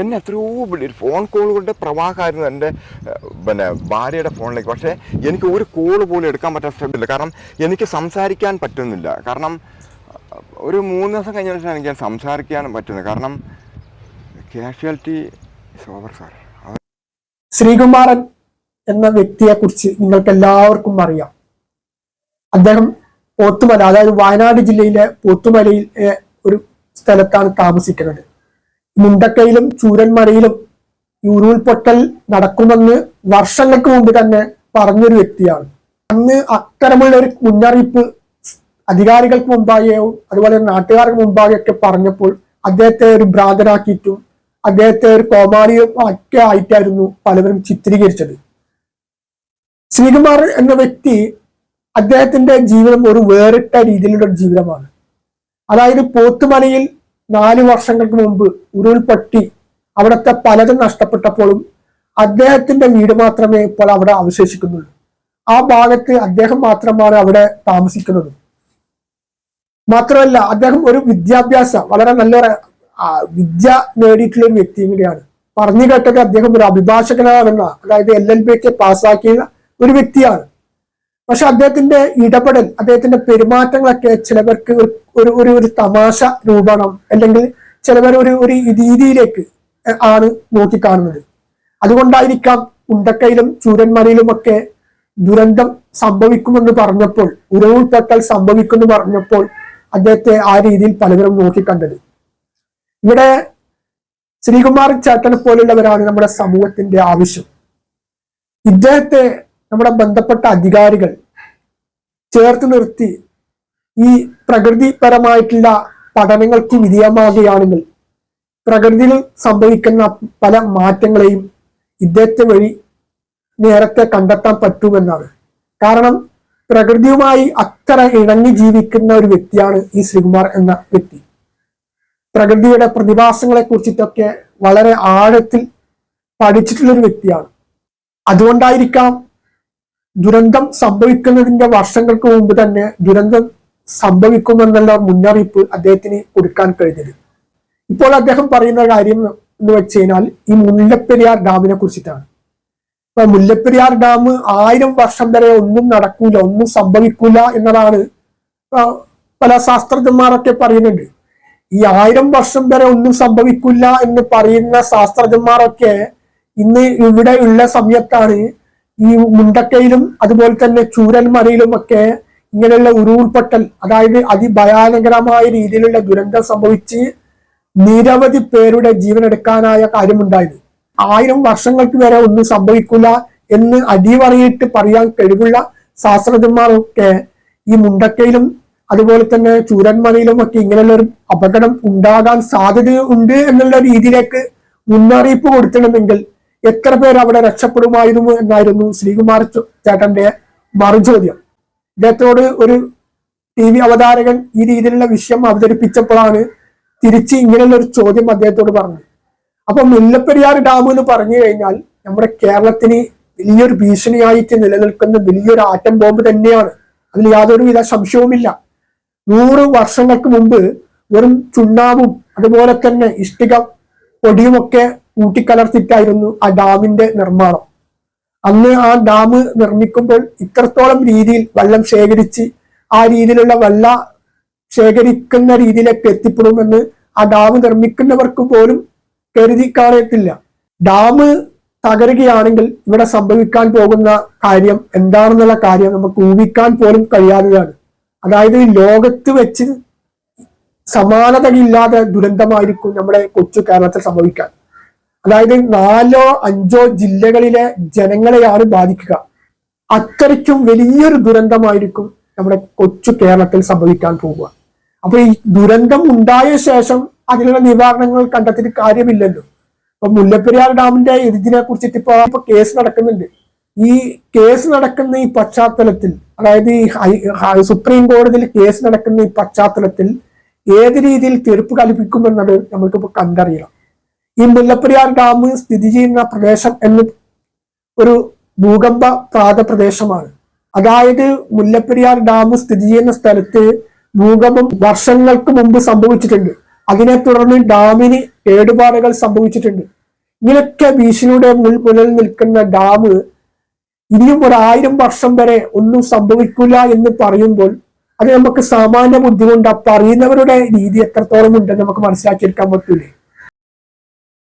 എന്നെ എത്രയോ വിളി ഫോൺ കോളുകളുടെ പ്രവാഹമായിരുന്നു എന്റെ പിന്നെ ഭാര്യയുടെ ഫോണിലേക്ക്. പക്ഷേ എനിക്ക് ഒരു കോൾ പോലും എടുക്കാൻ പറ്റാൻ ശ്രമിച്ചില്ല കാരണം എനിക്ക് സംസാരിക്കാൻ പറ്റുന്നില്ല. കാരണം ഒരു മൂന്ന് ദിവസം കഴിഞ്ഞ ശേഷം എനിക്ക് സംസാരിക്കാൻ പറ്റുന്നത്. കാരണം casualty is over sir Sreekumaran എന്ന വ്യക്തിയെ കുറിച്ച് നിങ്ങൾക്ക് എല്ലാവർക്കും അറിയാം. അദ്ദേഹം പോത്തുമല അതായത് വയനാട് ജില്ലയിലെ പോത്തുമലയിൽ ഒരു സ്ഥലത്താണ് താമസിക്കുന്നത്. മുണ്ടക്കയിലും ചൂരന്മലയിലും ഈ ഉരുൾപൊട്ടൽ നടക്കുമെന്ന് വർഷങ്ങൾക്ക് മുമ്പ് തന്നെ പറഞ്ഞൊരു വ്യക്തിയാണ്. അന്ന് അത്തരമുള്ള ഒരു മുന്നറിയിപ്പ് അധികാരികൾക്ക് മുമ്പാകെയോ അതുപോലെ നാട്ടുകാർക്ക് മുമ്പാകെയൊക്കെ പറഞ്ഞപ്പോൾ അദ്ദേഹത്തെ ഒരു ഭ്രാന്തനാക്കിയിട്ടും അദ്ദേഹത്തെ ഒരു കോമാളിയും ഒക്കെ ആയിട്ടായിരുന്നു പലവരും ചിത്രീകരിച്ചത്. ശ്രീകുമാർ എന്ന വ്യക്തി അദ്ദേഹത്തിന്റെ ജീവിതം ഒരു വേറിട്ട രീതിയിലുള്ള ജീവിതമാണ്. അതായത് പോത്തുമലയിൽ നാല് വർഷങ്ങൾക്ക് മുമ്പ് ഉരുൾപൊട്ടി അവിടുത്തെ പലതും നഷ്ടപ്പെട്ടപ്പോഴും അദ്ദേഹത്തിന്റെ വീട് മാത്രമേ ഇപ്പോൾ അവിടെ അവശേഷിക്കുന്നുള്ളൂ. ആ ഭാഗത്ത് അദ്ദേഹം മാത്രമാണ് അവിടെ താമസിക്കുന്നത്. മാത്രമല്ല അദ്ദേഹം ഒരു വിദ്യാഭ്യാസ വളരെ നല്ലൊരു വിദ്യ നേടിയിട്ടുള്ള ഒരു വ്യക്തിയും കൂടിയാണ്. പറഞ്ഞു കേട്ടത് അദ്ദേഹം ഒരു അഭിഭാഷകനാണെന്ന അതായത് എൽ എൽ ബി ഒക്കെ പാസ്സാക്കിയ ഒരു വ്യക്തിയാണ്. പക്ഷെ അദ്ദേഹത്തിന്റെ ഇടപെടൽ അദ്ദേഹത്തിന്റെ പെരുമാറ്റങ്ങളൊക്കെ ചിലവർക്ക് ഒരു- ഒരു ഒരു തമാശ രൂപണം അല്ലെങ്കിൽ ചിലവർ ഒരു ഒരു രീതിയിലേക്ക് ആണ് നോക്കിക്കാണുന്നത്. അതുകൊണ്ടായിരിക്കാം ഉണ്ടക്കയിലും ചൂരന്മലയിലും ഒക്കെ ദുരന്തം സംഭവിക്കുമെന്ന് പറഞ്ഞപ്പോൾ ഉരുൾപൊട്ടൽ സംഭവിക്കുമെന്ന് പറഞ്ഞപ്പോൾ അദ്ദേഹത്തെ ആ രീതിയിൽ പലവരും നോക്കിക്കണ്ടത്. ഇവിടെ ശ്രീകുമാർ ചേട്ടനെ പോലുള്ളവരാണ് നമ്മുടെ സമൂഹത്തിന്റെ ആവശ്യം. ഇദ്ദേഹത്തെ നമ്മുടെ ബന്ധപ്പെട്ട അധികാരികൾ ചേർത്ത് നിർത്തി ഈ പ്രകൃതിപരമായിട്ടുള്ള പഠനങ്ങൾക്ക് വിധേയമാകുകയാണെങ്കിൽ പ്രകൃതിയിൽ സംഭവിക്കുന്ന പല മാറ്റങ്ങളെയും ഇദ്ദേഹത്തെ വഴി നേരത്തെ കണ്ടെത്താൻ പറ്റുമെന്നാണ്. കാരണം പ്രകൃതിയുമായി അത്ര ഇണങ്ങി ജീവിക്കുന്ന ഒരു വ്യക്തിയാണ് ഈ ശ്രീകുമാർ എന്ന വ്യക്തി. പ്രകൃതിയുടെ പ്രതിഭാസങ്ങളെ കുറിച്ചിട്ടൊക്കെ വളരെ ആഴത്തിൽ പഠിച്ചിട്ടുള്ള ഒരു വ്യക്തിയാണ്. അതുകൊണ്ടായിരിക്കാം ദുരന്തം സംഭവിക്കുന്നതിന്റെ വർഷങ്ങൾക്ക് മുമ്പ് തന്നെ ദുരന്തം സംഭവിക്കുമെന്നുള്ള മുന്നറിയിപ്പ് അദ്ദേഹത്തിന് കൊടുക്കാൻ കഴിഞ്ഞത്. ഇപ്പോൾ അദ്ദേഹം പറയുന്ന കാര്യം എന്ന് വെച്ച് കഴിഞ്ഞാൽ ഈ മുല്ലപ്പെരിയാർ ഡാമിനെ കുറിച്ചിട്ടാണ്. ഇപ്പൊ മുല്ലപ്പെരിയാർ ഡാം ആയിരം വർഷം വരെ ഒന്നും നടക്കൂല ഒന്നും സംഭവിക്കൂല എന്നതാണ് പല ശാസ്ത്രജ്ഞന്മാരൊക്കെ പറയുന്നുണ്ട്. ഈ ആയിരം വർഷം വരെ ഒന്നും സംഭവിക്കില്ല എന്ന് പറയുന്ന ശാസ്ത്രജ്ഞന്മാരൊക്കെ ഇന്ന് ഇവിടെ ഉള്ള സമയത്താണ് ഈ മുണ്ടക്കയിലും അതുപോലെ തന്നെ ചൂരൽമലയിലും ഒക്കെ ഇങ്ങനെയുള്ള ഉരുൾപൊട്ടൽ അതായത് അതിഭയാനകരമായ രീതിയിലുള്ള ദുരന്തം സംഭവിച്ച് നിരവധി പേരുടെ ജീവനെടുക്കാനായ കാര്യമുണ്ടായത്. ആയിരം വർഷങ്ങൾക്ക് വരെ ഒന്നും സംഭവിക്കില്ല എന്ന് അടിവറിയിട്ട് പറയാൻ കഴിവുള്ള ശാസ്ത്രജ്ഞന്മാരൊക്കെ ഈ മുണ്ടക്കയിലും അതുപോലെ തന്നെ ചൂരന്മലയിലും ഒക്കെ ഇങ്ങനെയുള്ള ഒരു അപകടം ഉണ്ടാകാൻ സാധ്യതയുണ്ട് എന്നുള്ള രീതിയിലേക്ക് മുന്നറിയിപ്പ് കൊടുക്കണമെങ്കിൽ എത്ര പേർ അവിടെ രക്ഷപ്പെടുമായിരുന്നു എന്നായിരുന്നു ശ്രീകുമാർ ചേട്ടന്റെ മറുചോദ്യം ഇദ്ദേഹത്തോട് ഒരു ടി വി അവതാരകൻ ഈ രീതിയിലുള്ള വിഷയം അവതരിപ്പിച്ചപ്പോഴാണ് തിരിച്ച് ഇങ്ങനെയുള്ള ഒരു ചോദ്യം അദ്ദേഹത്തോട് പറഞ്ഞത്. അപ്പൊ മുല്ലപ്പെരിയാർ ഡാം എന്ന് പറഞ്ഞു കഴിഞ്ഞാൽ നമ്മുടെ കേരളത്തിന് വലിയൊരു ഭീഷണിയായിട്ട് നിലനിൽക്കുന്ന വലിയൊരു ആറ്റം ബോംബ് തന്നെയാണ്. അതിൽ യാതൊരുവിധ സംശയവുമില്ല. നൂറ് വർഷങ്ങൾക്ക് മുമ്പ് വെറും ചുണ്ണാമ്പും അതുപോലെ തന്നെ ഇഷ്ടിക പൊടിയുമൊക്കെ കൂട്ടിക്കലർത്തിട്ടായിരുന്നു ആ ഡാമിന്റെ നിർമ്മാണം. അന്ന് ആ ഡാം നിർമ്മിക്കുമ്പോൾ ഇത്രത്തോളം രീതിയിൽ വെള്ളം ശേഖരിച്ച് ആ രീതിയിലുള്ള വെള്ള ശേഖരിക്കുന്ന രീതിയിലേക്ക് എത്തിപ്പെടുമെന്ന് ആ ഡാം നിർമ്മിക്കുന്നവർക്ക് പോലും കരുതി കാണത്തില്ല. ഡാം തകരുകയാണെങ്കിൽ ഇവിടെ സംഭവിക്കാൻ പോകുന്ന കാര്യം എന്താണെന്നുള്ള കാര്യം നമുക്ക് ഊഹിക്കാൻ പോലും കഴിയാത്തതാണ് അതായത് ലോകത്ത് വെച്ച് സമാനതയില്ലാതെ ദുരന്തമായിരിക്കും നമ്മുടെ കൊച്ചു കേരളത്തിൽ സംഭവിക്കാൻ. അതായത് നാലോ അഞ്ചോ ജില്ലകളിലെ ജനങ്ങളെയാണ് ബാധിക്കുക. അത്രയ്ക്കും വലിയൊരു ദുരന്തമായിരിക്കും നമ്മുടെ കൊച്ചു കേരളത്തിൽ സംഭവിക്കാൻ പോവുക അപ്പൊ ഈ ദുരന്തം ഉണ്ടായ ശേഷം അതിനുള്ള നിവാരണങ്ങൾ കണ്ടെത്തിയിട്ട് കാര്യമില്ലല്ലോ. ഇപ്പൊ മുല്ലപ്പെരിയാർ ഡാമിന്റെ ഇതിനെ കുറിച്ചിട്ട് ഇപ്പൊ ഇപ്പൊ കേസ് നടക്കുന്നുണ്ട്. ഈ കേസ് നടക്കുന്ന ഈ പശ്ചാത്തലത്തിൽ അതായത് ഈ സുപ്രീം കോടതിയിൽ കേസ് നടക്കുന്ന ഈ പശ്ചാത്തലത്തിൽ ഏത് രീതിയിൽ തീർപ്പ് കൽപ്പിക്കുമെന്നത് നമുക്കിപ്പോ കണ്ടറിയണം. ഈ മുല്ലപ്പെരിയാർ ഡാം സ്ഥിതി ചെയ്യുന്ന പ്രദേശം എന്ന് ഒരു ഭൂകമ്പ പ്രാത പ്രദേശമാണ് അതായത് മുല്ലപ്പെരിയാർ ഡാം സ്ഥിതി ചെയ്യുന്ന സ്ഥലത്ത് ഭൂകമ്പം വർഷങ്ങൾക്ക് മുമ്പ് സംഭവിച്ചിട്ടുണ്ട്. അതിനെ തുടർന്ന് ഡാമിന് കേടുപാടുകൾ സംഭവിച്ചിട്ടുണ്ട്. ഇങ്ങനെയൊക്കെ ഭീഷണിയുടെ മുൾമുനൽ നിൽക്കുന്ന ഡാം ഇനിയും ഒരു ആയിരം വർഷം വരെ ഒന്നും സംഭവിക്കില്ല എന്ന് പറയുമ്പോൾ അത് നമുക്ക് സാമാന്യ ബുദ്ധി കൊണ്ട് പറയുന്നവരുടെ രീതി എത്രത്തോളം ഉണ്ടെന്ന് നമുക്ക് മനസ്സിലാക്കിയെടുക്കാൻ പറ്റൂലേ?